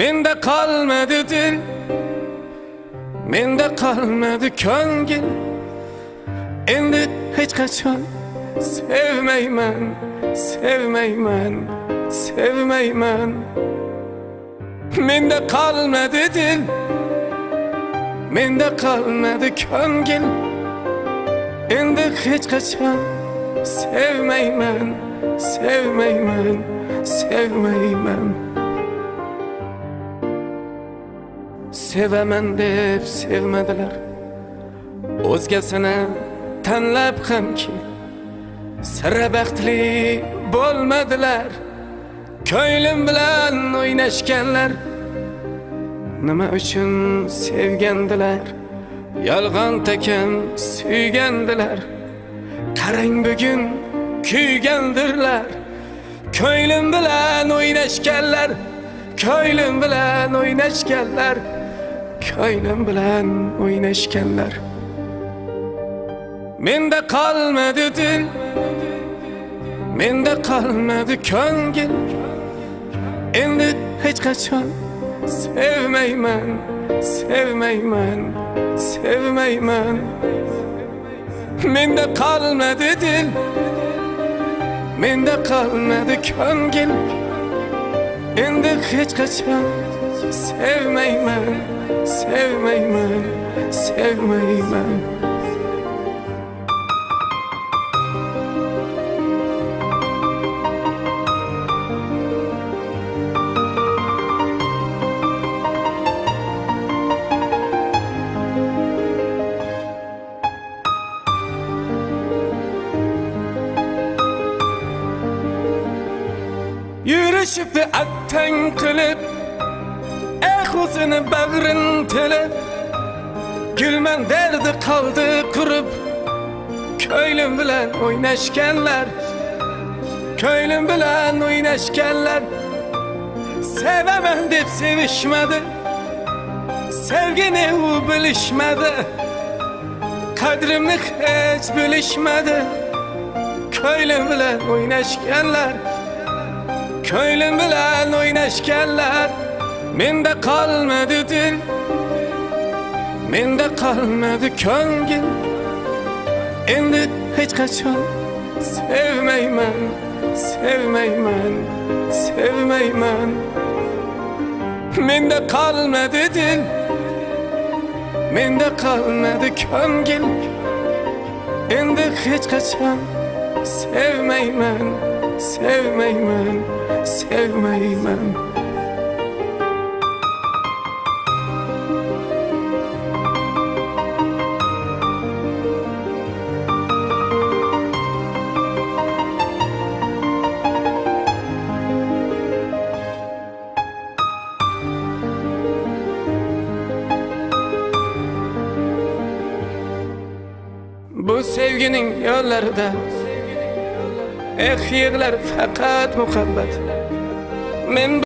Mende kalmadı dil Mende kalmadı köngil Endi hiç kaçan Sevmeymen Sevmeymen Sevmeymen Mende kalmadı dil Mende kalmadı köngil Endi hiç kaçan Sevmeymen Sevmeymen Sevmeymen Sevemen deb sevmediler. O'zgasini tanlab hamki Sira baxtli bo'lmadilar Ko'nglim bilan o'ynashganlar Nima uchun sevgandilar Yolg'on takan suygandilar Qarang bugun kuygandirlar Ko'nglim bilan o'ynashganlar Ko'nglim bilan o'ynashganlar Ko'nglim bilan o'ynashganlar Menda qolmadi dil Menda qolmadi ko'ngil Endi hech qachon sevmayman Sevmayman Sevmayman Menda qolmadi dil Menda qolmadi ko'ngil Endi hech qachon sevmayman Sevmayman Sevmayman Yürüşüp attan kılıp Uzunu bağrın tülüp Gülmen derdi kaldı kurup. Köylüm bilen oynaşkenler Köylüm bilen oynaşkenler Sevemem dep sevişmedi. Sevgini u bilişmedi. Kadrimni hiç bilişmedi. Köylüm bilen oynaşkenler Köylüm bilen oynaşkenler Mende kalmadı dil Mende kalmadı köngil Endi hiç kaçan Sevmeymen Sevmeymen Sevmeymen Mende kalmadı dil Mende kalmadı köngil Endi hiç kaçan Sevmeymen Sevmeymen Sevmeymen Bu sevginin yollarida Eh yig'lar faqat muhabbat Men